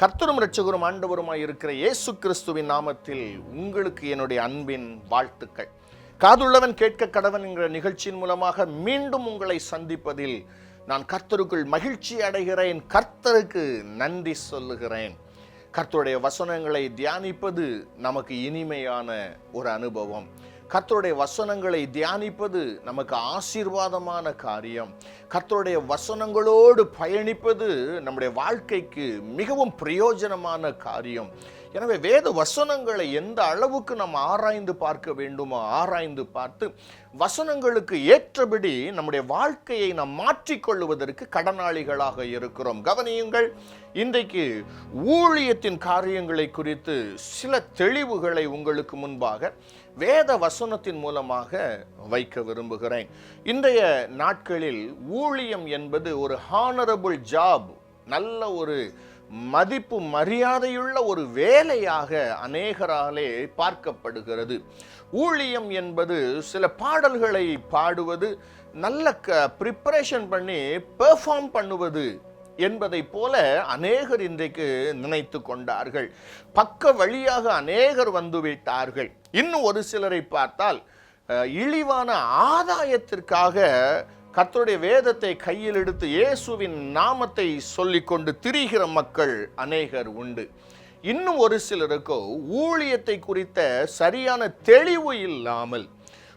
கர்த்தரும் இரட்சகரும் ஆண்டவருமாய் இருக்கிற இயேசு கிறிஸ்துவின் நாமத்தில் உங்களுக்கு என்னுடைய அன்பின் வாழ்த்துக்கள். காதுள்ளவன் கேட்க கடவன் என்கிற நிகழ்ச்சியின் மூலமாக மீண்டும் உங்களை சந்திப்பதில் நான் கர்த்தருக்குள் மகிழ்ச்சி அடைகிறேன். கர்த்தருக்கு நன்றி சொல்லுகிறேன். கர்த்தருடைய வசனங்களை தியானிப்பது நமக்கு இனிமையான ஒரு அனுபவம். கத்தருடைய வசனங்களை தியானிப்பது நமக்கு ஆசீர்வாதமான காரியம். கத்தருடைய வசனங்களோடு பயணிப்பது நம்முடைய வாழ்க்கைக்கு மிகவும் பிரயோஜனமான காரியம். எனவே வேத வசனங்களை எந்த அளவுக்கு நாம் ஆராய்ந்து பார்க்க வேண்டுமோ ஆராய்ந்து பார்த்து வசனங்களுக்கு ஏற்றபடி நம்முடைய வாழ்க்கையை நாம் மாற்றிக்கொள்வதற்கு கடனாளிகளாக இருக்கிறோம். கவனியுங்கள் இன்றைக்கு ஊழியத்தின் காரியங்களை குறித்து சில தெளிவுகளை உங்களுக்கு முன்பாக வேத வசனத்தின் மூலமாக வைக்க விரும்புகிறேன். இன்றைய நாட்களில் ஊழியம் என்பது ஒரு ஹானரபுள் ஜாப் நல்ல ஒரு மதிப்பு மரியாதையுள்ள ஒரு வேலையாக அநேகராலே பார்க்கப்படுகிறது. ஊழியம் என்பது சில பாடல்களை பாடுவது நல்ல க ப்ரிப்பரேஷன் பண்ணி பெர்ஃபார்ம் பண்ணுவது என்பதை போல அநேகர் இன்றைக்கு நினைத்து கொண்டார்கள். பக்க வழியாக அநேகர் வந்துவிட்டார்கள் இன்னும் ஒரு சிலரை பார்த்தால் இழிவான ஆதாயத்திற்காக கத்தருடைய வேதத்தை கையில் எடுத்து இயேசுவின் நாமத்தை சொல்லிக்கொண்டு திரிகிற மக்கள் அநேகர் உண்டு. இன்னும் ஒரு சிலருக்கோ ஊழியத்தை குறித்த சரியான தெளிவு இல்லாமல்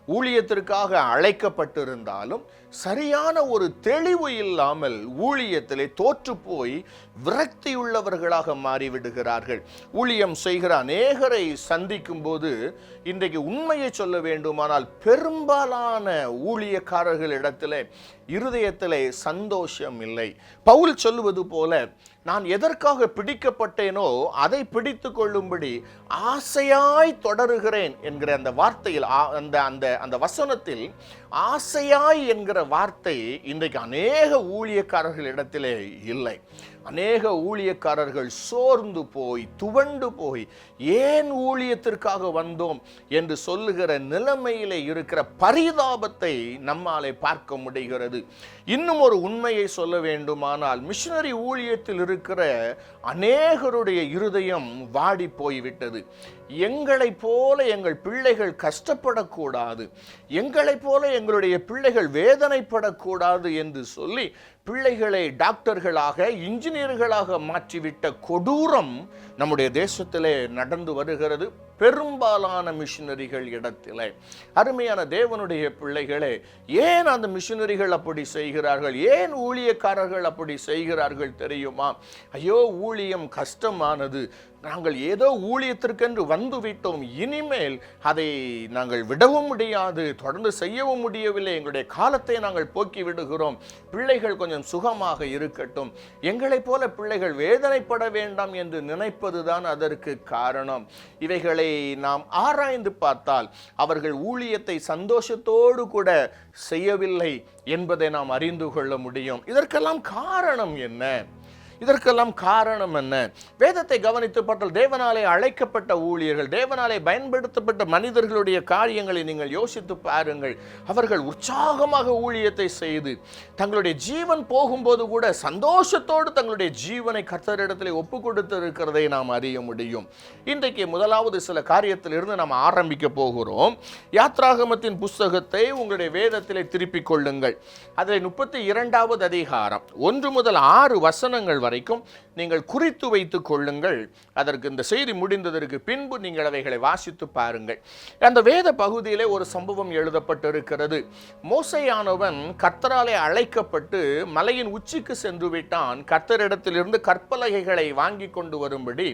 ஊழியத்திற்காக அழைக்கப்பட்டிருந்தாலும் சரியான ஒரு தெளிவு இல்லாமல் ஊழியத்திலே தோற்று போய் விரக்தியுள்ளவர்களாக மாறிவிடுகிறார்கள். ஊழியம் செய்கிற அநேகரை சந்திக்கும் போது இன்றைக்கு உண்மையை சொல்ல வேண்டுமானால் பெரும்பாலான ஊழியக்காரர்களிடத்திலே இருதயத்திலே சந்தோஷம் இல்லை. பவுல் சொல்லுவது போல நான் எதற்காக பிடிக்கப்பட்டேனோ அதை பிடித்து கொள்ளும்படி ஆசையாய் தொடருகிறேன் என்கிற அந்த வார்த்தையில் அந்த அந்த அந்த வசனத்தில் ஆசையாய் என்கிற வார்த்தை இன்றைக்கு அநேக ஊழியக்காரர்களிடத்திலே இல்லை. அநேக ஊழியக்காரர்கள் சோர்ந்து போய் துவண்டு போய் ஏன் ஊழியத்திற்காக வந்தோம்? என்று சொல்லுகிற நிலைமையிலே இருக்கிற பரிதாபத்தை நம்மாலே பார்க்க முடிகிறது. இன்னும் ஒரு உண்மையை சொல்ல வேண்டுமானால் மிஷினரி ஊழியத்தில் இருக்கிற அநேகருடைய இருதயம் வாடி போய்விட்டது. எங்களைப் போல எங்கள் பிள்ளைகள் கஷ்டப்படக்கூடாது எங்களைப் போல எங்களுடைய பிள்ளைகள் வேதனைப்படக்கூடாது என்று சொல்லி பிள்ளைகளை டாக்டர்களாக இன்ஜினியர்களாக மாற்றிவிட்ட கொடூரம் நம்முடைய தேசத்திலே நடந்து வருகிறது. பெரும்பாலான மிஷினரிகள் இடத்திலே. அருமையான தேவனுடைய பிள்ளைகளே ஏன் அந்த மிஷினரிகள் அப்படி செய்கிறார்கள்? ஏன் ஊழியக்காரர்கள் அப்படி செய்கிறார்கள் தெரியுமா? ஐயோ ஊழியம் கஷ்டமானது. நாங்கள் ஏதோ ஊழியத்திற்கென்று வந்து விட்டோம் இனிமேல் அதை நாங்கள் விடவும் முடியாது தொடர்ந்து செய்யவும் முடியவில்லை. எங்களுடைய காலத்தை நாங்கள் போக்கி விடுகிறோம். பிள்ளைகள் கொஞ்சம் சுகமாக இருக்கட்டும். எங்களைப் போல பிள்ளைகள் வேதனைப்பட வேண்டாம் என்று நினைப்பதுதான் அதற்கு காரணம். இவைகளை நாம் ஆராய்ந்து பார்த்தால் அவர்கள் ஊழியத்தை சந்தோஷத்தோடு கூட செய்யவில்லை என்பதை நாம் அறிந்து கொள்ள முடியும். இதற்கெல்லாம் காரணம் என்ன? இதற்கெல்லாம் காரணம் என்ன? வேதத்தை கவனித்து பார்த்தால் தேவனாலே அழைக்கப்பட்ட ஊழியர்கள் தேவனாலே பயன்படுத்தப்பட்ட மனிதர்களுடைய காரியங்களை நீங்கள் யோசித்து பாருங்கள். அவர்கள் உற்சாகமாக ஊழியத்தை செய்து தங்களுடைய ஜீவன் போகும்போது கூட சந்தோஷத்தோடு தங்களுடைய ஜீவனை கர்த்தரிடத்தில் ஒப்பு கொடுத்து இருக்கிறதை நாம் அறிய முடியும். இன்றைக்கு முதலாவது சில காரியத்திலிருந்து நாம் ஆரம்பிக்க போகிறோம். யாத்ராகமத்தின் புஸ்தகத்தை உங்களுடைய வேதத்திலே திருப்பிக் கொள்ளுங்கள். அதில் முப்பத்தி இரண்டாவது அதிகாரம் ஒன்று முதல் ஆறு வசனங்கள் வரைக்கும் நீங்கள் குறித்து வைத்து கொள்ளுங்கள். அதற்கு இந்த செய்தி முடிந்ததற்கு பின்பு நீங்கள் அவைகளை வாசித்து பாருங்கள். அந்த வேத பகுதியிலே ஒரு சம்பவம் எழுதப்பட்டிருக்கிறது. மோசையானவன் கத்தராலே அழைக்கப்பட்டு மலையின் உச்சிக்கு சென்று விட்டான். கத்தரிடத்திலிருந்து கற்பலகைகளை வாங்கி கொண்டு வரும்படி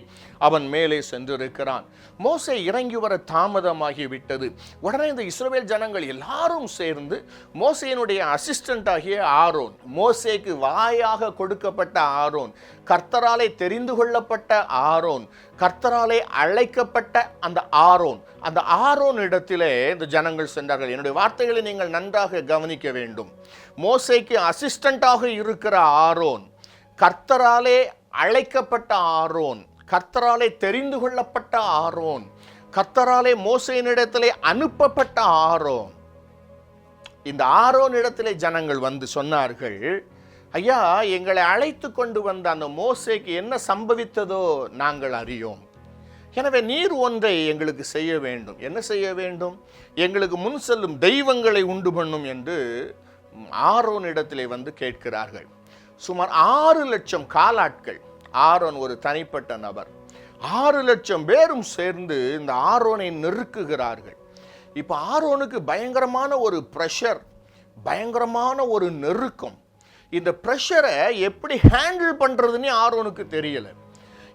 அவன் மேலே சென்றிருக்கிறான். மோசை இறங்கி வர தாமதமாகி விட்டது. உடனே இந்த இஸ்ரேல் ஜனங்கள் எல்லாரும் சேர்ந்து மோசையினுடைய அசிஸ்டன்ட் ஆகிய ஆரோன் மோசேக்கு வாயாக கொடுக்கப்பட்ட ஆரோன் கர்த்தராலே தெரிந்து கொள்ளப்பட்ட ஆரோன். கர்த்தராலே அழைக்கப்பட்ட அந்த ஆரோன். அந்த ஆரோன் இடத்திலே இந்த ஜனங்கள் சென்றார்கள். என்னுடைய வார்த்தைகளை நீங்கள் நன்றாக கவனிக்க வேண்டும். மோசைக்கு அசிஸ்டண்டாக இருக்கிற ஆரோன் கர்த்தராலே அழைக்கப்பட்ட ஆரோன் கர்த்தராலே தெரிந்து கொள்ளப்பட்ட ஆரோன் கர்த்தராலே மோசையினிடத்திலே அனுப்பப்பட்ட ஆரோன். இந்த ஆரோன் இடத்திலே ஜனங்கள் வந்து சொன்னார்கள் ஐயா எங்களை அழைத்து கொண்டு வந்த அந்த மோசைக்கு என்ன சம்பவித்ததோ நாங்கள் அறியோம். எனவே நீர் ஒன்றை எங்களுக்கு செய்ய வேண்டும். என்ன செய்ய வேண்டும்? எங்களுக்கு முன் செல்லும் தெய்வங்களை உண்டு பண்ணும் என்று ஆரோனிடத்திலே வந்து கேட்கிறார்கள். சுமார் ஆறு லட்சம் காலாட்கள். ஆரோன் ஒரு தனிப்பட்ட நபர். ஆறு லட்சம் பேரும் சேர்ந்து இந்த ஆரோனை நெருக்குகிறார்கள். இப்போ ஆரோனுக்கு பயங்கரமான ஒரு ப்ரெஷர் பயங்கரமான ஒரு நெருக்கம். இந்த ப்ரெஷரை எப்படி ஹேண்டில் பண்ணுறதுன்னு ஆரோனுக்கு தெரியலை.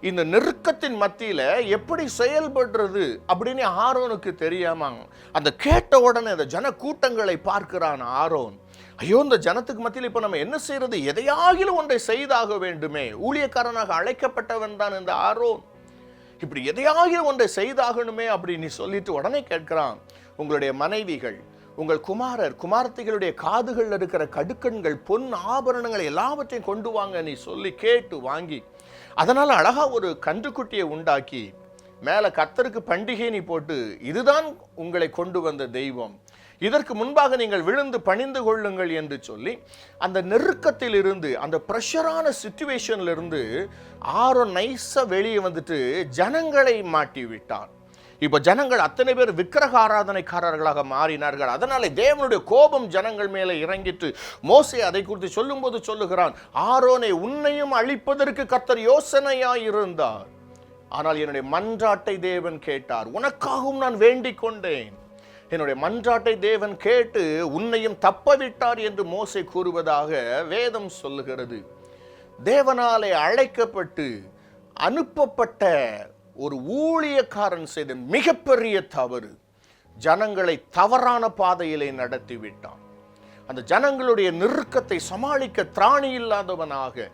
இந்த நெருக்கத்தின் மத்தியில் எப்படி செயல்படுறது அப்படின்னு ஆரோனுக்கு தெரியாமாங்க. அந்த கேட்ட உடனே அந்த ஜன கூட்டங்களை பார்க்கிறான் ஆரோன். ஐயோ இந்த ஜனத்துக்கு மத்தியில் இப்போ நம்ம என்ன செய்யறது எதையாகிலும் ஒன்றை செய்தாக வேண்டுமே. ஊழியக்காரனாக அழைக்கப்பட்டவன் தான் இந்த ஆரோன். இப்படி எதையாகிலும் ஒன்றை செய்தாகணுமே அப்படின்னு சொல்லிட்டு உடனே கேட்கிறான் உங்களுடைய மனைவிகள். உங்கள் குமாரர் குமார்த்திகளுடைய காதுகளில் இருக்கிற கடுக்கண்கள் பொன் ஆபரணங்கள் எல்லாவற்றையும் கொண்டு வாங்க நீ சொல்லி கேட்டு வாங்கி அதனால் அழகாக ஒரு கன்றுக்குட்டியை உண்டாக்கி மேலே கத்தருக்கு பண்டிகை நீ போட்டு இதுதான் உங்களை கொண்டு வந்த தெய்வம். இதற்கு முன்பாக நீங்கள் விழுந்து பணிந்து கொள்ளுங்கள் என்று சொல்லி அந்த நெருக்கத்தில் இருந்து அந்த ப்ரெஷரான சுச்சுவேஷன்லேருந்து ஆரோ நைஸாக வெளியே வந்துட்டு ஜனங்களை மாட்டி விட்டான். இப்போ ஜனங்கள் அத்தனை பேர் விக்கிரக ஆராதனைக்காரர்களாக மாறினார்கள். அதனாலே தேவனுடைய கோபம் ஜனங்கள் மேலே இறங்கிட்டு மோசே அதை குறித்து சொல்லும்போது சொல்லுகிறான் ஆரோனை உன்னையும் அழிப்பதற்கு கத்தர் யோசனையாய் இருந்தார். ஆனால் என்னுடைய மன்றாட்டை தேவன் கேட்டார். உனக்காகவும் நான் வேண்டிக் கொண்டேன். என்னுடைய மன்றாட்டை தேவன் கேட்டு உன்னையும் தப்பவிட்டார் என்று மோசை கூறுவதாக வேதம் சொல்லுகிறது. தேவனாலே அழைக்கப்பட்டு அனுப்பப்பட்ட ஒரு ஊழியக்காரன் செய்த மிகப்பெரிய தவறு. ஜனங்களை தவறான பாதையிலே நடத்திவிட்டான். அந்த ஜனங்களுடைய நெருக்கத்தை சமாளிக்க திராணி இல்லாதவனாக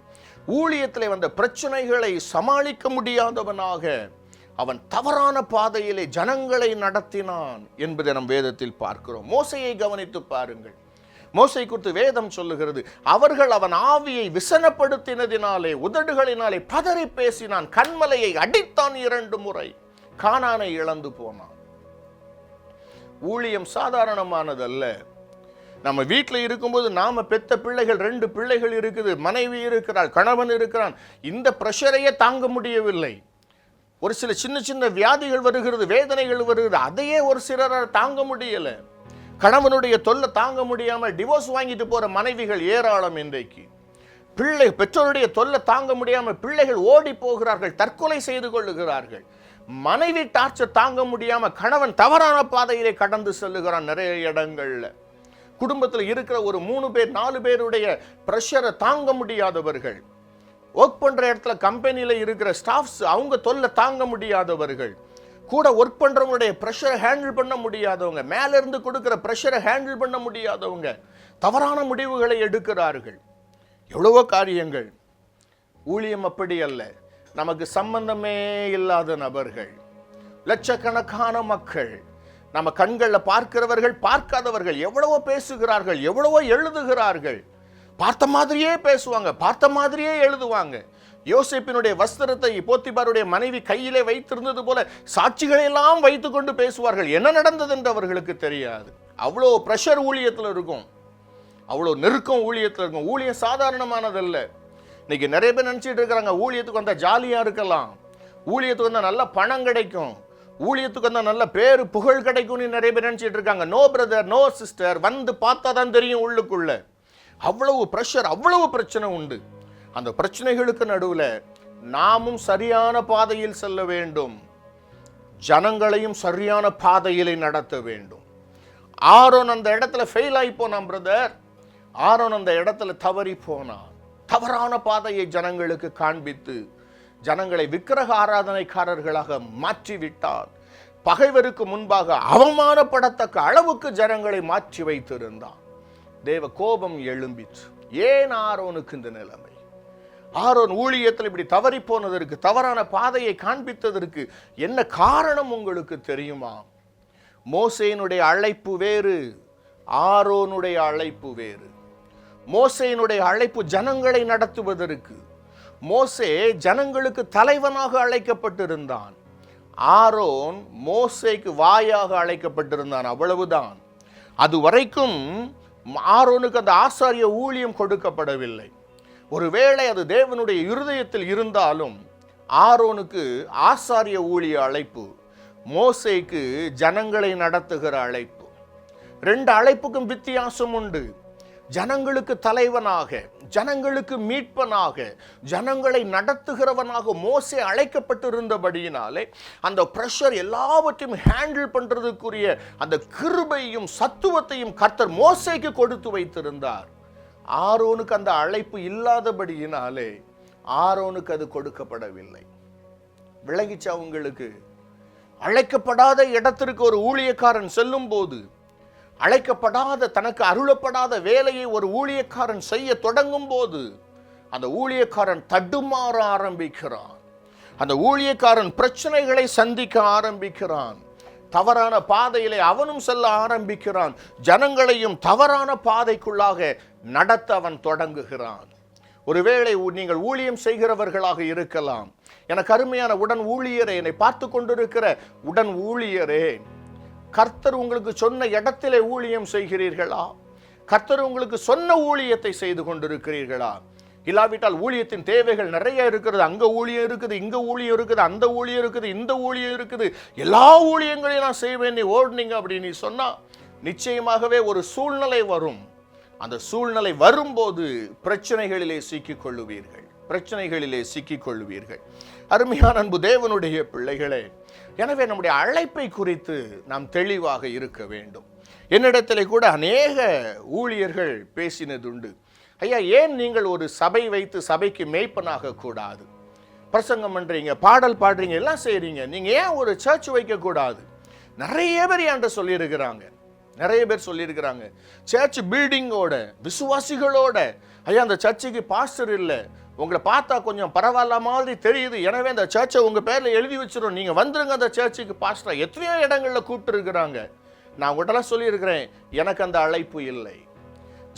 ஊழியத்திலே வந்த பிரச்சனைகளை சமாளிக்க முடியாதவனாக அவன் தவறான பாதையிலே ஜனங்களை நடத்தினான் என்பதை நம் வேதத்தில் பார்க்கிறோம். மோசையை கவனித்து பாருங்கள். மோசை குறித்து வேதம் சொல்லுகிறது. அவர்கள் அவன் ஆவியை விசனப்படுத்தினதினாலே உதடுகளினாலே பதறி பேசினான். கண்மலையை அடித்தான் இரண்டு முறை. காணானை இழந்து போனான். ஊழியம் சாதாரணமானதல்ல. நம்ம வீட்டில் இருக்கும்போது நாம் பெத்த பிள்ளைகள் ரெண்டு பிள்ளைகள் இருக்குது. மனைவி இருக்கிறாள் கணவன் இருக்கிறான். இந்த ப்ரெஷரையே தாங்க முடியவில்லை. ஒரு சில சின்ன சின்ன வியாதிகள் வருகிறது வேதனைகள் வருகிறது. அதையே ஒரு சிலரால் தாங்க முடியலை. கணவனுடைய தொல்லை தாங்க முடியாமல் டிவோர்ஸ் வாங்கிட்டு போகிற மனைவிகள் ஏராளம் இன்றைக்கு. பிள்ளை பெற்றோருடைய தொல்லை தாங்க முடியாமல் பிள்ளைகள் ஓடி போகிறார்கள் தற்கொலை செய்து கொள்ளுகிறார்கள். மனைவி டார்ச்சர் தாங்க முடியாமல் கணவன் தவறான பாதையிலே கடந்து செல்லுகிறான் நிறைய இடங்களில். குடும்பத்தில் இருக்கிற ஒரு மூணு பேர் நாலு பேருடைய ப்ரெஷரை தாங்க முடியாதவர்கள். ஒர்க் பண்ணுற இடத்துல கம்பெனியில் இருக்கிற ஸ்டாஃப்ஸ் அவங்க தொல்லை தாங்க முடியாதவர்கள். கூட ஒர்க் பண்ணுறவங்களுடைய ப்ரெஷரை ஹேண்டில் பண்ண முடியாதவங்க மேலேருந்து கொடுக்குற ப்ரெஷரை ஹேண்டில் பண்ண முடியாதவங்க தவறான முடிவுகளை எடுக்கிறார்கள். எவ்வளவோ காரியங்கள். ஊழியம் அப்படி அல்ல. நமக்கு சம்பந்தமே இல்லாத நபர்கள். லட்சக்கணக்கான மக்கள். நம்ம கண்களில் பார்க்கிறவர்கள் பார்க்காதவர்கள் எவ்வளவோ பேசுகிறார்கள் எவ்வளவோ எழுதுகிறார்கள். பார்த்த மாதிரியே பேசுவாங்க பார்த்த மாதிரியே எழுதுவாங்க. யோசிப்பினுடைய வஸ்திரத்தை போத்திபாருடைய மனைவி கையிலே வைத்திருந்தது போல சாட்சிகளை எல்லாம் வைத்துக்கொண்டு பேசுவார்கள். என்ன நடந்தது என்று அவர்களுக்கு தெரியாது. அவ்வளோ ப்ரெஷர் ஊழியத்தில் இருக்கும். அவ்வளோ நெருக்கம் ஊழியத்தில் இருக்கும். ஊழியம் சாதாரணமானதல்ல. இன்னைக்கு நிறைய பேர் நினச்சிட்டு இருக்கிறாங்க ஊழியத்துக்கு வந்தால் ஜாலியாக இருக்கலாம். ஊழியத்துக்கு வந்தால் நல்ல பணம் கிடைக்கும். ஊழியத்துக்கு வந்தால் நல்ல பேர் புகழ் கிடைக்கும்னு நிறைய பேர் நினச்சிட்டு இருக்காங்க. நோ பிரதர் நோ சிஸ்டர் வந்து பார்த்தா தான் தெரியும் உள்ளுக்குள்ள. அவ்வளவு ப்ரெஷர் அவ்வளவு பிரச்சனை உண்டு. அந்த பிரச்சனைகளுக்கு நடுவில் நாமும் சரியான பாதையில் செல்ல வேண்டும். ஜனங்களையும் சரியான பாதையிலே நடத்த வேண்டும். ஆரோன் அந்த இடத்துல ஃபெயில் ஆகி போனான் பிரதர் ஆரோன் அந்த இடத்துல தவறி போனான். தவறான பாதையை ஜனங்களுக்கு காண்பித்து ஜனங்களை விக்கிரக ஆராதனைக்காரர்களாக மாற்றி விட்டார் பகைவருக்கு முன்பாக அவமானப்படத்தக்க அளவுக்கு ஜனங்களை மாற்றி வைத்திருந்தான். தேவ கோபம் எழும்பிற்று. ஏன் ஆரோனுக்கு இந்த நிலைமை? ஆரோன் ஊழியத்தில் இப்படி தவறி போனதற்கு தவறான பாதையை காண்பித்ததற்கு என்ன காரணம் உங்களுக்கு தெரியுமா? மோசையினுடைய அழைப்பு வேறு ஆரோனுடைய அழைப்பு வேறு. மோசையினுடைய அழைப்பு ஜனங்களை நடத்துவதற்கு மோசே ஜனங்களுக்கு தலைவனாக அழைக்கப்பட்டிருந்தான். ஆரோன் மோசைக்கு வாயாக அழைக்கப்பட்டிருந்தான் அவ்வளவுதான். அது வரைக்கும் ஆரோனுக்கு அந்த ஆசாரிய ஊழியம் கொடுக்கப்படவில்லை. ஒருவேளை அது தேவனுடைய இருதயத்தில் இருந்தாலும் ஆரோனுக்கு ஆசாரிய ஊழிய அழைப்பு மோசைக்கு ஜனங்களை நடத்துகிற அழைப்பு. ரெண்டு அழைப்புக்கும் வித்தியாசம் உண்டு. ஜனங்களுக்கு தலைவனாக ஜனங்களுக்கு மீட்பனாக ஜனங்களை நடத்துகிறவனாக மோசே அழைக்கப்பட்டிருந்தபடியினாலே அந்த ப்ரெஷர் எல்லாவற்றையும் ஹேண்டில் பண்ணுறதுக்குரிய அந்த கிருபையும் சத்துவத்தையும் கர்த்தர் மோசைக்கு கொடுத்து வைத்திருந்தார். ஆரோனுக்கு அந்த அழைப்பு இல்லாதபடியினாலே ஆரோனுக்கு அது கொடுக்கப்படவில்லை. விளங்கிச்சா உங்களுக்கு? அழைக்கப்படாத இடத்திற்கு ஒரு ஊழியக்காரன் செல்லும் போது அழைக்கப்படாத தனக்கு அருளப்படாத வேலையை ஒரு ஊழியக்காரன் செய்ய தொடங்கும் போது அந்த ஊழியக்காரன் தடுமாற ஆரம்பிக்கிறான். அந்த ஊழியக்காரன் பிரச்சனைகளை சந்திக்க ஆரம்பிக்கிறான். தவறான பாதையிலே அவனும் செல்ல ஆரம்பிக்கிறான். ஜனங்களையும் தவறான பாதைக்குள்ளாக நடத்த அவன் தொடங்குகிறான். ஒருவேளை நீங்கள் ஊழியம் செய்கிறவர்களாக இருக்கலாம். எனக்கு அருமையான உடன் ஊழியரே என்னை பார்த்து கொண்டிருக்கிற உடன் ஊழியரே கர்த்தர் உங்களுக்கு சொன்ன இடத்திலே ஊழியம் செய்கிறீர்களா? கர்த்தர் உங்களுக்கு சொன்ன ஊழியத்தை செய்து கொண்டிருக்கிறீர்களா? இல்லாவிட்டால் ஊழியத்தின் தேவைகள் நிறைய இருக்கிறது அங்கே ஊழியம் இருக்குது இங்கே ஊழியம் இருக்குது அந்த ஊழியம் இருக்குது இந்த ஊழியம் இருக்குது. எல்லா ஊழியங்களையும் நான் செய்வேன் நீ ஓடுனீங்க அப்படின்னு சொன்னால் நிச்சயமாகவே ஒரு சூழ்நிலை வரும். அந்த சூழ்நிலை வரும்போது பிரச்சனைகளிலே சிக்கிக்கொள்ளுவீர்கள் பிரச்சனைகளிலே சிக்கிக்கொள்ளுவீர்கள் அருமையான அன்பு தேவனுடைய பிள்ளைகளே எனவே நம்முடைய அழைப்பை குறித்து நாம் தெளிவாக இருக்க வேண்டும். என்னிடத்திலே கூட அநேக ஊழியர்கள் பேசினதுண்டு. ஐயா ஏன் நீங்கள் ஒரு சபை வைத்து சபைக்கு மேய்ப்பனாக கூடாது? பிரசங்கம் பண்ணுறீங்க பாடல் பாடுறீங்க எல்லாம் செய்கிறீங்க நீங்கள் ஏன் ஒரு சர்ச் வைக்கக்கூடாது நிறைய பேர் என்கிட்ட சொல்லியிருக்கிறாங்க. நிறைய பேர் சொல்லியிருக்கிறாங்க. சர்ச் பில்டிங்கோட விசுவாசிகளோட ஐயா அந்த சர்ச்சுக்கு பாஸ்டர் இல்லை. உங்களை பார்த்தா கொஞ்சம் பரவாயில்ல மாதிரி தெரியுது. எனவே அந்த சர்ச்சை உங்கள் பேரில் எழுதி வச்சிடும் நீங்கள் வந்துருங்க அந்த சர்ச்சுக்கு பாஸ்டராக எத்தனையோ இடங்களில் கூப்பிட்டுருக்குறாங்க. நான் உடனே சொல்லியிருக்கிறேன். எனக்கு அந்த அழைப்பு இல்லை.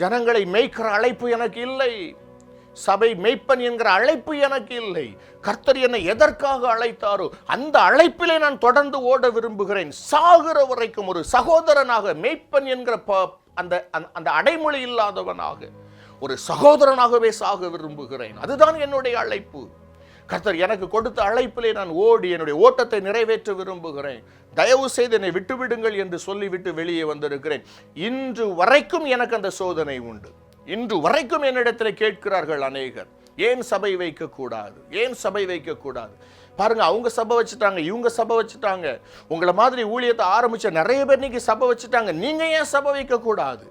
ஜனங்களை மேய்க்கிற அழைப்பு எனக்கு இல்லை. சபை மெய்ப்பன் என்கிற அழைப்பு எனக்கு இல்லை. கர்த்தர் என்னை எதற்காக அழைத்தாரோ அந்த அழைப்பிலே நான் தொடர்ந்து ஓட விரும்புகிறேன். சாகிற வரைக்கும் ஒரு சகோதரனாக மெய்ப்பன் என்கிற ப- அந்த அந்த- அந்த அடைமொழி இல்லாதவனாக ஒரு சகோதரனாகவே சாக விரும்புகிறேன். அதுதான் என்னுடைய அழைப்பு. கர்த்தர் எனக்கு கொடுத்த அழைப்பிலே நான் ஓடி என்னுடைய ஓட்டத்தை நிறைவேற்ற விரும்புகிறேன். தயவு செய்து என்னை விட்டுவிடுங்கள் என்று சொல்லிவிட்டு வெளியே வந்திருக்கிறேன். இன்று வரைக்கும் எனக்கு அந்த சோதனை உண்டு. இன்று வரைக்கும் என்னிடத்தில் கேட்கிறார்கள் அநேகர். ஏன் சபை வைக்கக்கூடாது? ஏன் சபை வைக்கக்கூடாது? பாருங்க அவங்க சபை வச்சுட்டாங்க இவங்க சபை வச்சுட்டாங்க. உங்களை மாதிரி ஊழியத்தை ஆரம்பித்த நிறைய பேர் இன்னைக்கு சபை வச்சுட்டாங்க. நீங்கள் ஏன் சபை வைக்கக்கூடாது?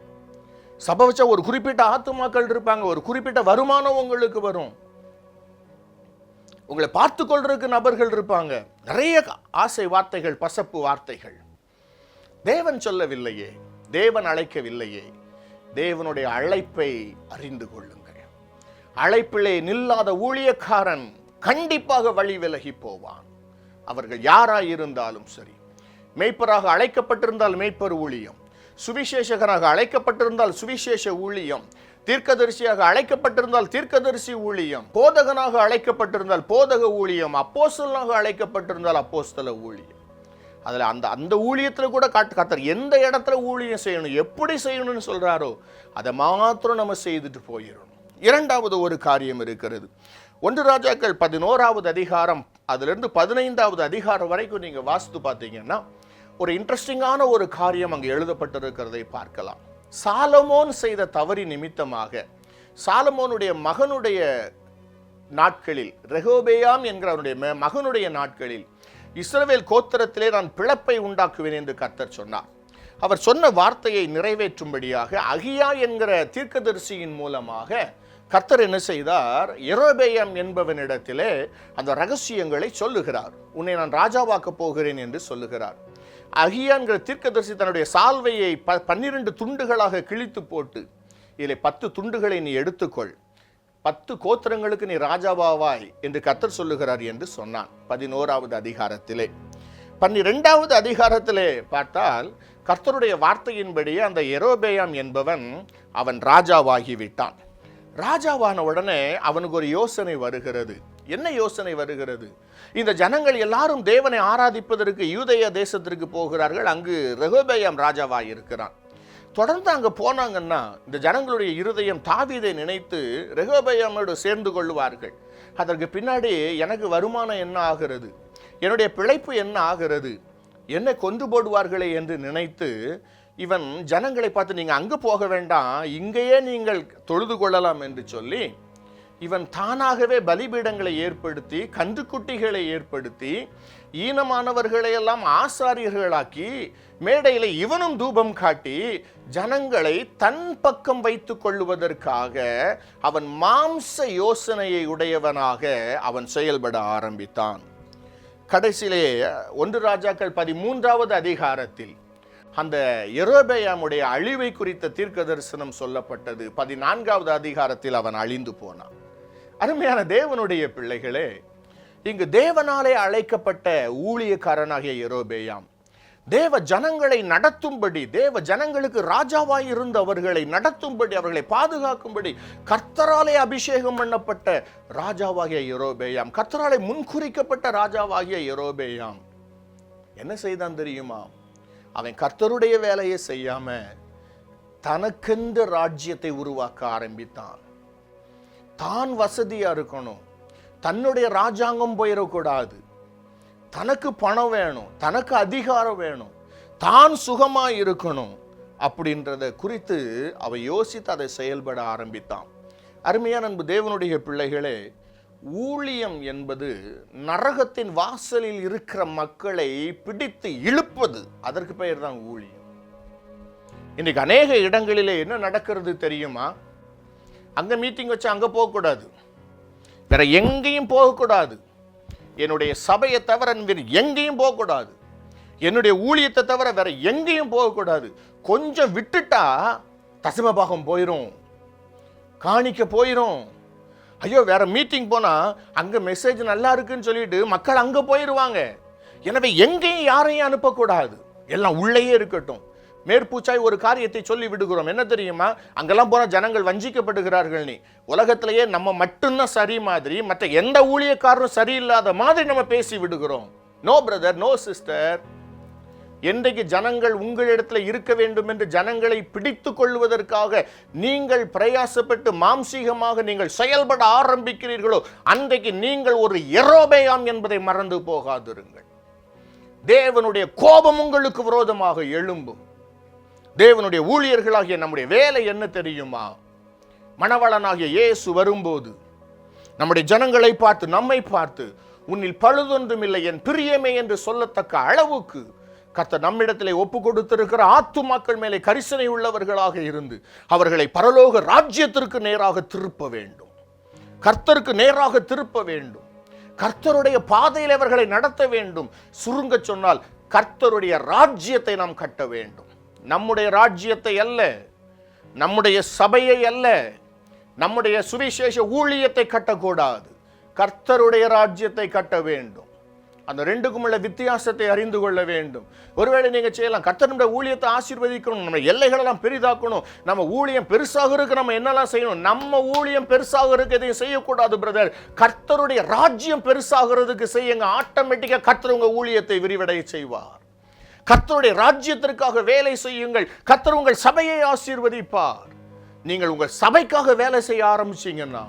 சபை வச்சா ஒரு குறிப்பிட்ட ஆத்துமாக்கள் இருப்பாங்க ஒரு குறிப்பிட்ட வருமானம் உங்களுக்கு வரும். உங்களை பார்த்து கொள்றதுக்கு நபர்கள் இருப்பாங்க. நிறைய ஆசை வார்த்தைகள் பசப்பு வார்த்தைகள். தேவன் சொல்லவில்லையே தேவன் அழைக்கவில்லையே தேவனுடைய அழைப்பை அறிந்து கொள்ளுங்கள். அழைப்பிலே நில்லாத ஊழியக்காரன் கண்டிப்பாக வழி விலகி போவான். அவர்கள் யாராயிருந்தாலும் சரி. மேய்ப்பராக அழைக்கப்பட்டிருந்தால் மேய்ப்பர் ஊழியம். சுவிசேஷகராக அழைக்கப்பட்டிருந்தால் சுவிசேஷ ஊழியம். தீர்க்கதரிசியாக அழைக்கப்பட்டிருந்தால் தீர்க்கதரிசி ஊழியம் போதகனாக அழைக்கப்பட்டிருந்தால் போதக ஊழியம் அப்போஸ்தலனாக அழைக்கப்பட்டிருந்தால் அப்போஸ்தல ஊழியம். அதில் அந்த அந்த ஊழியத்தில் கூட காட்டு கத்தர் எந்த இடத்துல ஊழியம் செய்யணும் எப்படி செய்யணும்னு சொல்கிறாரோ அதை மாத்திரம் நம்ம செய்துட்டு போயிடணும் இரண்டாவது ஒரு காரியம் இருக்கிறது. ஒன்று ராஜாக்கள் பதினோராவது அதிகாரம் அதிலிருந்து பதினைந்தாவது அதிகாரம் வரைக்கும் நீங்கள் வாசித்து பார்த்தீங்கன்னா ஒரு இன்ட்ரெஸ்டிங்கான ஒரு காரியம் அங்கே எழுதப்பட்டிருக்கிறதை பார்க்கலாம். சாலமோன் செய்த தவறி நிமித்தமாக சாலமோனுடைய மகனுடைய நாட்களில் ரெகோபேயாம் என்கிற அவனுடைய ம- மகனுடைய நாட்களில் இஸ்ரவேல் கோத்திரத்திலே நான் பிழப்பை உண்டாக்குவேன் என்று கர்த்தர் சொன்னார். அவர் சொன்ன வார்த்தையை நிறைவேற்றும்படியாக அகியா என்கிற தீர்க்கதரிசியின் மூலமாக கர்த்தர் என்ன செய்தார்? எரோபேயம் என்பவனிடத்திலே அந்த ரகசியங்களை சொல்லுகிறார். உன்னை நான் ராஜாவாக்கப் போகிறேன் என்று சொல்லுகிறார். அகியான்கிற தீர்க்கதரிசி தன்னுடைய சால்வையை ப பன்னிரண்டு துண்டுகளாக கிழித்து போட்டு இதில் பத்து துண்டுகளை நீ எடுத்துக்கொள். பத்து கோத்திரங்களுக்கு நீ ராஜாவாவாய் என்று கத்தர் சொல்லுகிறார் என்று சொன்னான். பதினோராவது அதிகாரத்திலே. பன்னிரெண்டாவது அதிகாரத்திலே பார்த்தால் கர்த்தருடைய வார்த்தையின்படியே அந்த எரோபேயாம் என்பவன் அவன் ராஜாவாகி விட்டான் ராஜாவான உடனே அவனுக்கு ஒரு யோசனை வருகிறது. என்ன யோசனை வருகிறது? இந்த ஜனங்கள் எல்லாரும் தேவனை ஆராதிப்பதற்கு யூதய தேசத்திற்கு போகிறார்கள். அங்கு ரெகோபேயாம் ராஜாவாய் இருக்கிறான். தொடர்ந்து அங்கே போனாங்கன்னா இந்த ஜனங்களுடைய இருதயம் தாவிதை நினைத்து ரெகோபயாமோடு சேர்ந்து கொள்வார்கள். அதற்கு பின்னாடி எனக்கு வருமானம் என்ன ஆகிறது? என்னுடைய பிழைப்பு என்ன ஆகிறது? என்னை கொண்டு போடுவார்களே என்று நினைத்து இவன் ஜனங்களை பார்த்து நீங்கள் அங்கே போக வேண்டாம். இங்கேயே நீங்கள் தொழுது கொள்ளலாம் என்று சொல்லி இவன் தானாகவே பலிபீடங்களை ஏற்படுத்தி கன்றுக்குட்டிகளை ஏற்படுத்தி ஈனமானவர்களை எல்லாம் ஆசாரியர்களாக்கி மேடையில் இவனும் தூபம் காட்டி ஜனங்களை தன் பக்கம் வைத்து கொள்ளுவதற்காக அவன் மாம்ச யோசனையை உடையவனாக அவன் செயல்பட ஆரம்பித்தான். கடைசியிலே ஒன்று ராஜாக்கள் பதிமூன்றாவது அதிகாரத்தில் அந்த எரோபேயாமுடைய அழிவை குறித்த தீர்க்க தரிசனம் சொல்லப்பட்டது. பதினான்காவது அதிகாரத்தில் அவன் அழிந்து போனான். அருமையான தேவனுடைய பிள்ளைகளே இங்கு தேவனாலே அழைக்கப்பட்ட ஊழியக்காரனாகிய எரோபேயாம் தேவ ஜனங்களை நடத்தும்படி தேவ ஜனங்களுக்கு ராஜாவாய் இருந்த அவர்களை நடத்தும்படி அவர்களை பாதுகாக்கும்படி கர்த்தராலே அபிஷேகம் பண்ணப்பட்ட ராஜாவாகிய எரோபேயாம் கர்த்தராலே முன்குறிக்கப்பட்ட ராஜாவாகிய எரோபேயாம் என்ன செய்தான் தெரியுமா? அவன் கர்த்தருடைய வேலையை செய்யாம தனக்கென்று ராஜ்யத்தை உருவாக்க ஆரம்பித்தான். தான் வசதியாக இருக்கணும். தன்னுடைய ராஜாங்கம் போயிடக்கூடாது தனக்கு பணம் வேணும் தனக்கு அதிகாரம் வேணும் தான் சுகமாக இருக்கணும் அப்படின்றத குறித்து அவ யோசித்து அதை செயல்பட ஆரம்பித்தான். அருமையான அன்பு தேவனுடைய பிள்ளைகளே ஊழியம் என்பது நரகத்தின் வாசலில் இருக்கிற மக்களை பிடித்து இழுப்பது. அதற்கு பெயர் தான் ஊழியம். இன்னைக்கு அநேக இடங்களிலே என்ன நடக்கிறது தெரியுமா? அங்கே மீட்டிங் வச்சு அங்கே போகக்கூடாது. வேற எங்கேயும் போகக்கூடாது. என்னுடைய சபையை தவிர வேறு எங்கேயும் போகக்கூடாது. என்னுடைய ஊழியத்தை தவிர வேற எங்கேயும் போகக்கூடாது. கொஞ்சம் விட்டுட்டா தசமபாகம் போயிடும் காணிக்க போயிடும் ஐயோ வேற மீட்டிங் போனால் அங்கே மெசேஜ் நல்லா இருக்குன்னு சொல்லிட்டு மக்கள் அங்கே போயிடுவாங்க எனவே எங்கேயும் யாரையும் அனுப்பக்கூடாது. எல்லாம் உள்ளேயே இருக்கட்டும். மேற்பூச்சாய் ஒரு காரியத்தை சொல்லி விடுகிறோம். என்ன தெரியுமா? அங்கெல்லாம் போன ஜனங்கள் வஞ்சிக்கப்படுகிறார்கள் நீ. உலகத்திலேயே நம்ம மட்டும்தான் சரி மாதிரி மற்ற எந்த ஊழியக்காரரும் சரியில்லாத மாதிரி நம்ம பேசி விடுகிறோம். நோ பிரதர் நோ சிஸ்டர் என்றைக்கு ஜனங்கள் உங்களிடத்தில் இருக்க வேண்டும் என்று ஜனங்களை பிடித்து கொள்வதற்காக நீங்கள் பிரயாசப்பட்டு மாம்சீகமாக நீங்கள் செயல்பட ஆரம்பிக்கிறீர்களோ அன்றைக்கு நீங்கள் ஒரு எரோபேயாம் என்பதை மறந்து போகாதிருங்கள். தேவனுடைய கோபம் உங்களுக்கு விரோதமாக எழும்பும். தேவனுடைய ஊழியர்களாகிய நம்முடைய வேலை என்ன தெரியுமா? மணவளனாகிய இயேசு வரும்போது நம்முடைய ஜனங்களை பார்த்து நம்மை பார்த்து உன்னில் பழுதொன்றும் இல்லை என் பிரியமே என்று சொல்லத்தக்க அளவுக்கு கர்த்தர் நம்மிடத்திலே ஒப்பு கொடுத்திருக்கிற ஆத்துமாக்கள் மேலே கரிசனை உள்ளவர்களாக இருந்து அவர்களை பரலோக ராஜ்யத்திற்கு நேராக திருப்ப வேண்டும். கர்த்தருக்கு நேராக திருப்ப வேண்டும். கர்த்தருடைய பாதையில் அவர்களை நடத்த வேண்டும். சுருங்க சொன்னால் கர்த்தருடைய ராஜ்யத்தை நாம் கட்ட வேண்டும். நம்முடைய ராஜ்யத்தை அல்ல நம்முடைய சபையை அல்ல நம்முடைய சுவிசேஷ ஊழியத்தை கட்டக்கூடாது. கர்த்தருடைய ராஜ்யத்தை கட்ட வேண்டும். அந்த ரெண்டுக்கும் உள்ள வித்தியாசத்தை அறிந்து கொள்ள வேண்டும். ஒருவேளை நீங்கள் செய்யலாம் கர்த்தனுடைய ஊழியத்தை ஆசீர்வதிக்கணும் நம்ம எல்லைகளெல்லாம் பெரிதாக்கணும் நம்ம ஊழியம் பெருசாக இருக்க நம்ம என்னெல்லாம் செய்யணும்? நம்ம ஊழியம் பெருசாக இருக்க எதையும் செய்யக்கூடாது பிரதர் கர்த்தருடைய ராஜ்யம் பெருசாகிறதுக்கு செய்யுங்க. ஆட்டோமேட்டிக்காக கர்த்தர் உங்கள் ஊழியத்தை விரிவடைய செய்வார். கர்த்தருடைய ராஜ்யத்திற்காக வேலை செய்யுங்கள். கர்த்தர் உங்கள் சபையை ஆசீர்வதிப்பார். நீங்கள் உங்கள் சபைக்காக வேலை செய்ய ஆரம்பிச்சீங்கன்னா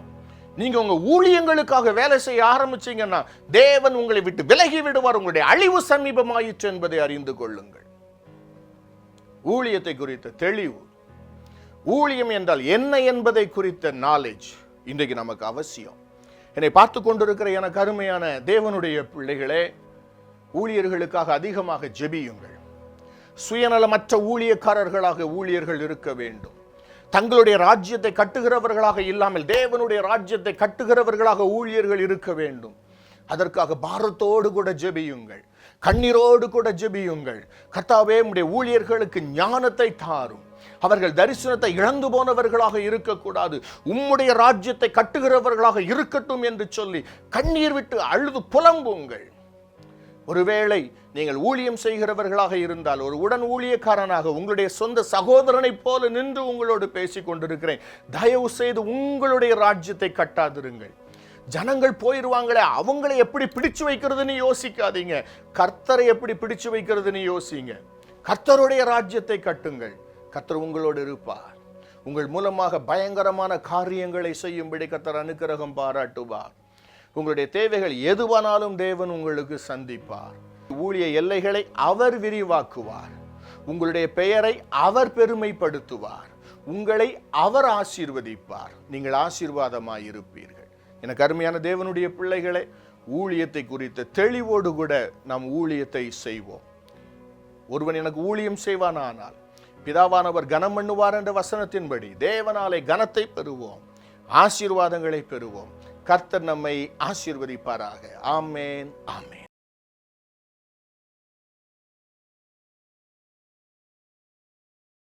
நீங்க உங்க ஊழியங்களுக்காக வேலை செய்ய ஆரம்பிச்சீங்கன்னா தேவன் உங்களை விட்டு விலகி விடுவார். உங்களுடைய அழிவு சமீபமாயிற்று என்பதை அறிந்து கொள்ளுங்கள். ஊழியத்தை குறித்த தெளிவு. ஊழியம் என்றால் என்ன என்பதை குறித்த நாலேஜ் இன்றைக்கு நமக்கு அவசியம். என்னை பார்த்து கொண்டிருக்கிற எனக்கு அருமையான தேவனுடைய பிள்ளைகளே ஊழியர்களுக்காக அதிகமாக ஜெபியுங்கள். சுயநலமற்ற ஊழியக்காரர்களாக ஊழியர்கள் இருக்க வேண்டும். தங்களுடைய ராஜ்யத்தை கட்டுகிறவர்களாக இல்லாமல் தேவனுடைய ராஜ்யத்தை கட்டுகிறவர்களாக ஊழியர்கள் இருக்க வேண்டும். அதற்காக பாரத்தோடு கூட ஜெபியுங்கள். கண்ணீரோடு கூட ஜெபியுங்கள். கர்த்தாவே உடைய ஊழியர்களுக்கு ஞானத்தை தாரும். அவர்கள் தரிசனத்தை இழந்து போனவர்களாக இருக்கக்கூடாது. உம்முடைய ராஜ்யத்தை கட்டுகிறவர்களாக இருக்கட்டும் என்று சொல்லி கண்ணீர் விட்டு அழுது புலம்புங்கள். ஒருவேளை நீங்கள் ஊழியம் செய்கிறவர்களாக இருந்தால் ஒரு உடன் ஊழியக்காரனாக உங்களுடைய சொந்த சகோதரனைப் போல நின்று உங்களோடு பேசிக் கொண்டிருக்கிறேன். தயவு செய்து உங்களுடைய ராஜ்யத்தை கட்டாதிருங்கள். ஜனங்கள் போயிடுவாங்களே அவங்களை எப்படி பிடிச்சு வைக்கிறதுன்னு யோசிக்காதீங்க. கர்த்தரை எப்படி பிடிச்சு வைக்கிறதுன்னு யோசிங்க. கர்த்தருடைய ராஜ்யத்தை கட்டுங்கள். கர்த்தர் உங்களோடு இருப்பார். உங்கள் மூலமாக பயங்கரமான காரியங்களை செய்யும்படி கர்த்தர் அனுக்கிரகம் பாராட்டுவார். உங்களுடைய தேவைகள் எதுவானாலும் தேவன் உங்களுக்கு சந்திப்பார். ஊழிய எல்லைகளை அவர் விரிவாக்குவார். உங்களுடைய பெயரை அவர் பெருமைப்படுத்துவார். உங்களை அவர் ஆசீர்வதிப்பார். நீங்கள் ஆசீர்வாதமாக இருப்பீர்கள். எனக்கு அருமையான தேவனுடைய பிள்ளைகளை ஊழியத்தை குறித்த தெளிவோடு கூட நாம் ஊழியத்தை செய்வோம். ஒருவன் எனக்கு ஊழியம் செய்வானானால் பிதாவானவர் கனம் பண்ணுவார் என்ற வசனத்தின்படி தேவனாலே கனத்தை பெறுவோம். ஆசீர்வாதங்களை பெறுவோம். கர்த்தர் நம்மை ஆசீர்வதிப்பாராக. ஆமேன் ஆமேன்.